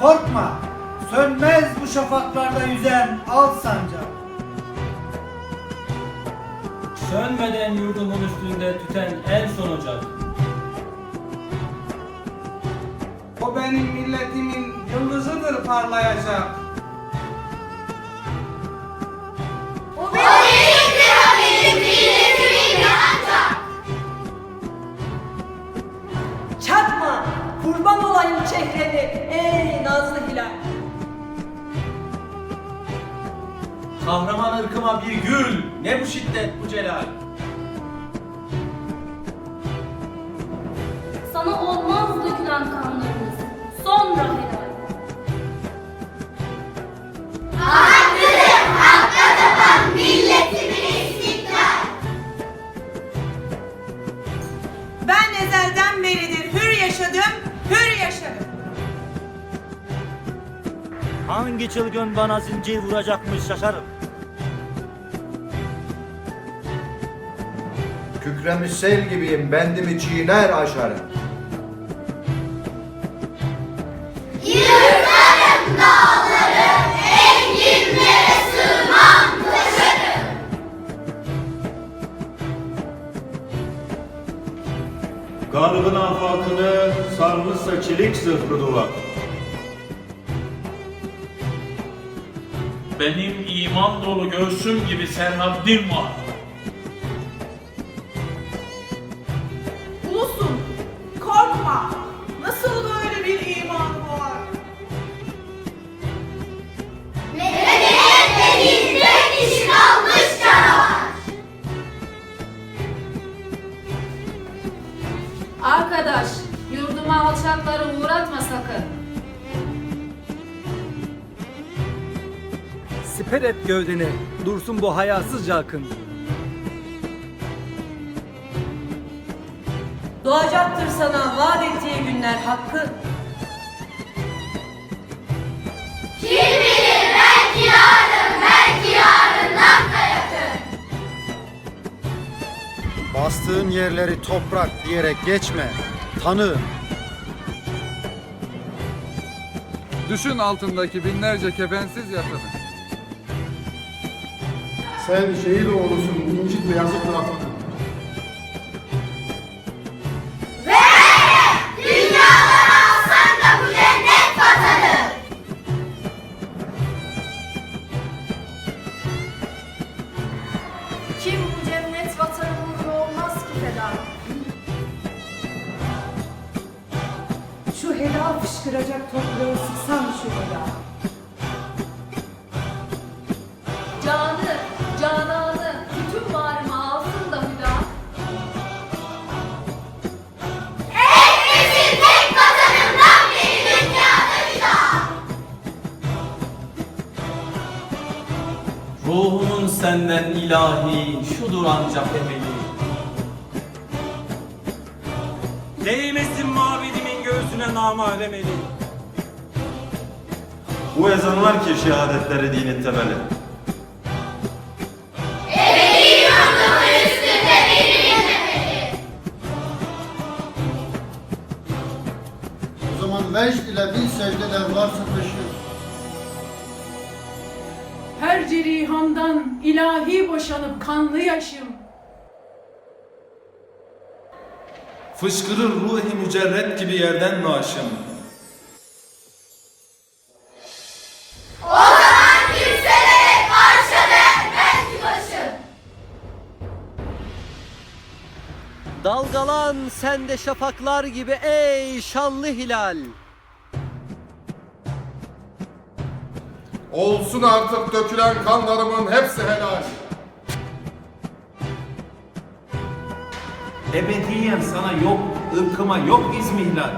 korkma. Sönmez bu şafaklarda yüzen al sancak. Sönmeden yurdumun üstünde tüten en son ocak. O benim milletimin yıldızıdır parlayacak. Kahraman ırkıma bir gül, ne bu şiddet bu celal. Sana olmaz dökülen kanlarımız. Hangi çılgın bana zincir vuracakmış şaşarım. Kükremiş sel gibiyim, bendimi çiğner aşarım. Yırtarım dağları, enginlere sığmam taşarım. Garbın afakını sarmışsa çelik zırhlı duvar. Benim iman dolu göğsüm gibi serhaddim var. Ulusum, korkma. Nasıl böyle bir iman var? Medeniyet denizde dişi kalmış canavar. Arkadaş, yurduma alçakları uğratma sakın. Siper et gövdeni, dursun bu hayasızca akın. Doğacaktır sana vaat ettiği günler hakkı. Kim bilir belki yarın, belki yarından da yakın. Bastığın yerleri toprak diyerek geçme, tanı. Düşün altındaki binlerce kefensiz yatanı. Sen şehit oğlusun, da bu cennet vatanı. Kim bu cennet vatanı uğruna olmaz ki feda? Şu helal fışkıracak toprağı sıksam şu helal. Ruhumun senden ilahi, şudur ancak emeli. Değmesin mavidimin göğsüne namalem eli. Bu ezanlar ki şehadetleri dinin temeli. Ebedi yurdumun üstünde biri inlemeli. O zaman vecd ile bin secdeden varsa taşı. Cerihamdan ilahi boşanıp kanlı yaşım. Fışkırır ruhi mücerret gibi yerden naşım. O zaman yükselerek arşa der belki başım. Dalgalan sen de şafaklar gibi ey şanlı hilal. Olsun artık dökülen kanlarımın hepsi helal. Ebediyen sana yok, ırkıma yok izmihlal.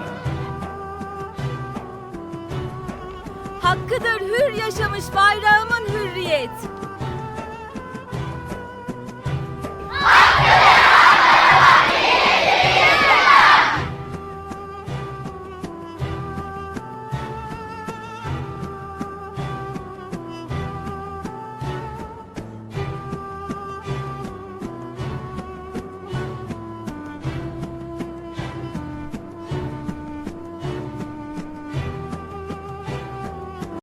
Hakkıdır hür yaşamış bayrağımın hürriyet.